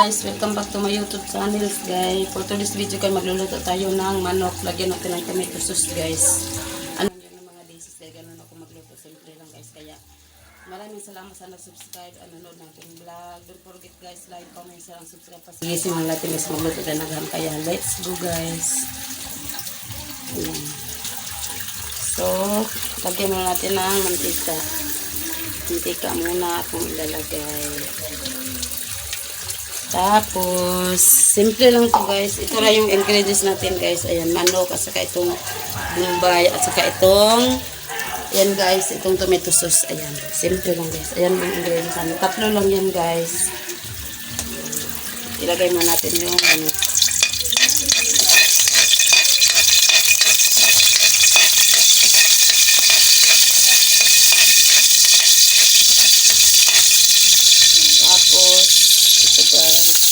guys, welcome back to my YouTube channel guys. For today's video guys, magluluto tayo ng manok. Lagyan natin ng tomato sauce guys. Ano yun ng mga dishes guys, ganun ako magluto. Simple lang guys. Kaya maraming salamat sa nag-subscribe at nanood ng aking vlog. Don't forget guys, like, comment, share, and subscribe. Sige, simulan natin guys, magluto tayo ng. Kaya let's go guys. Ayan. So, lagyan muna natin ng mantika. Mantika muna akong ilalagay. Tapos, simple lang to guys. Ito na yung ingredients natin guys. Ayan, manok, at saka itong bumbay, at saka itong, ayan guys, itong tomato sauce. Ayan, simple lang guys. Ayan yung ingredients natin. Tatlo lang yan guys. Ilagay mo natin yung ano. Tapos, ito guys.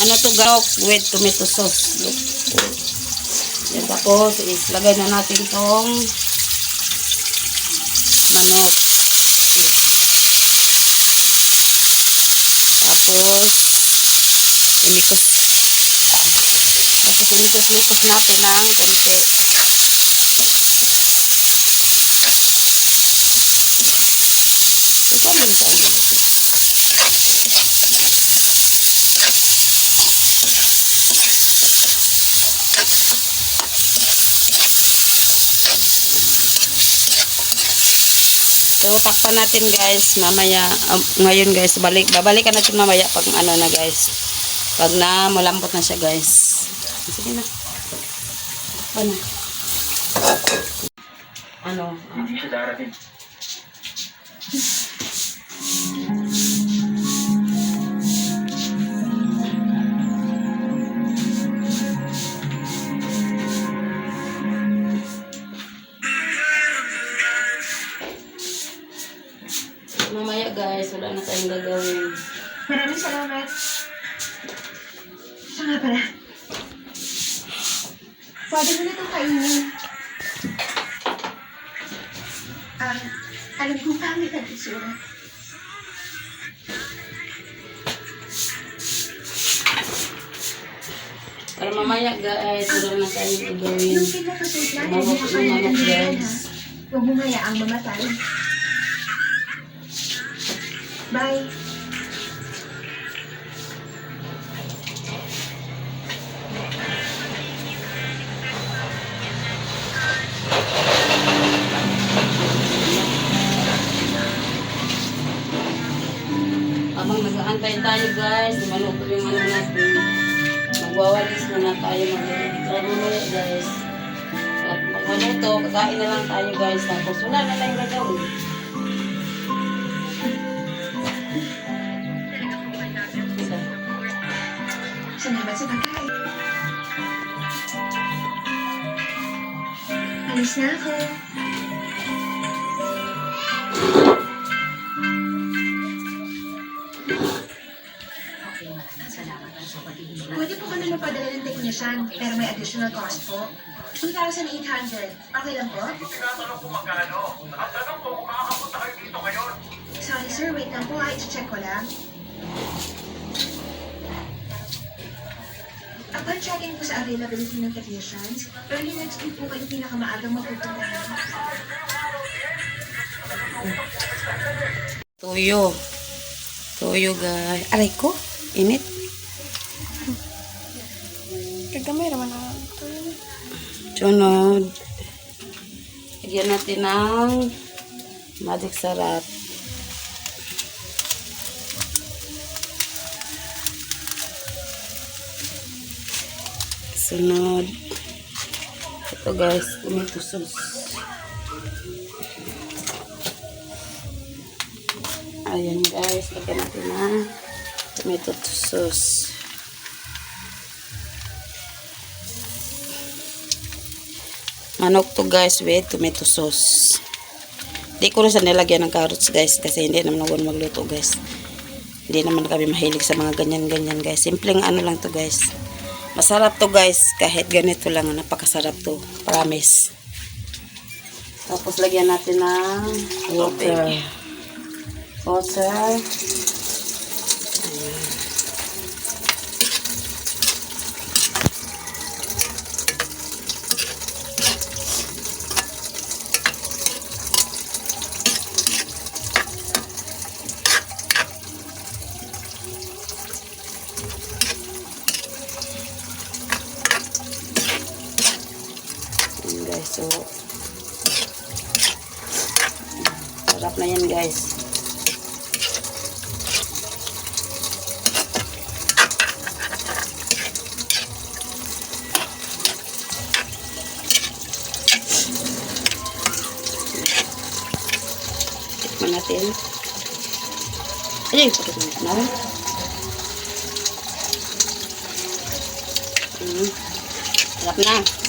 Ano to garok with tomato sauce. Look. Yan tapos is lagay na natin tong manok. Yan. Tapos imikos ah, tapos imikos-mikos natin ng konti. Ito mo dyan. So, takpan natin guys, mamaya, um, ngayon guys, balik, babalikan natin mamaya pag ano na guys. Pag na, malambot na siya guys. Sige na. Takpan na. Ano? Hindi siya darating. Guys, wala na tayong gagawin. Maraming salamat. Siya nga pala. Pwede mo na itong kainin. Ah, alam kong pangit ang isura. Para mamaya guys, wala na tayong gagawin. Nung Mabok hindi ka yung manok, nalilihan ha. guys. Huwag mo hayaang mamatay. Bye. Habang nag-aantay tayo guys, maluto yung ano natin. Magwawalis muna tayo mag-mamaya guys. At pag maluto, kakain na lang tayo guys. Tapos wala na tayong gagawin. Salamat sa pagkain. Alis na ako. Pwede po kami mapadala ng technician, pero may additional cost po. 2,800. Okay lang po? Tinatanong ko magkano. Ang tanong ko kung makakapunta kayo dito ngayon. Sorry sir, wait lang po. Ay, check ko lang. Upon checking po sa availability ng technicians, early next week po kayo pinakamaagang mapupuntahan. Tuyo. Tuyo guys. Aray ko, init. Kagamay naman na ito yun. Sunod. Lagyan natin ng magic sarap. Sunod. Ito guys, tomato sauce. Ayan guys, lagyan natin ng tomato sauce. Manok to guys with tomato sauce. Di ko rin sa nilagyan ng carrots guys kasi hindi naman ako magluto guys. Hindi naman kami mahilig sa mga ganyan-ganyan guys. Simpleng ano lang to guys. Masarap to guys. Kahit ganito lang. Napakasarap to. Promise. Tapos lagyan natin ng water. Water. Ayan guys, so sarap na yan guys. Tikman natin. Ay, pakit mo na. Mm. Sarap na.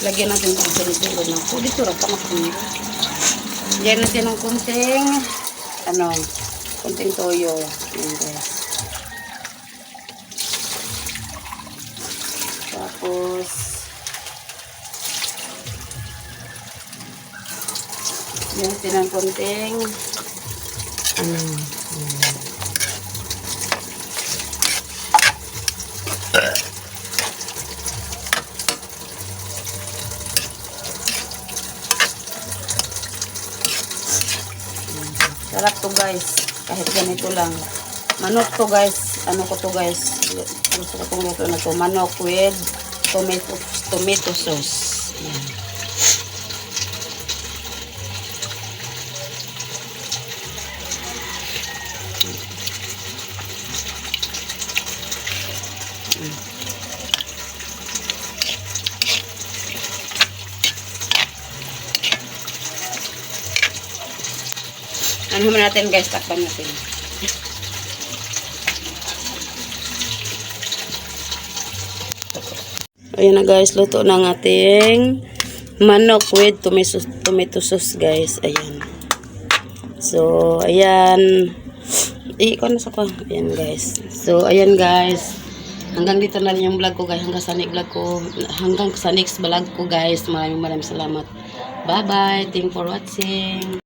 Lagyan natin ng sinitilo na po. Dito rin pamakapin. Lagyan natin ng kunting, ano, kunting toyo. Tapos, lagyan natin ng kunting, ano, Sarap to guys. Kahit ganito lang. Manok to guys. Ano ko to guys. Gusto ko itong luto na to. Manok with tomato, tomato sauce. Yan. Ano naman natin guys, takpan natin. Ayan na guys, luto ng ating manok with tomato, tomato sauce guys. Ayan. So, ayan. Iko na sa ko. Ayan guys. So, ayan guys. Hanggang dito na rin yung vlog ko guys. Hanggang sa next vlog ko. Hanggang sa next vlog ko guys. Maraming maraming salamat. Bye bye. Thank for watching.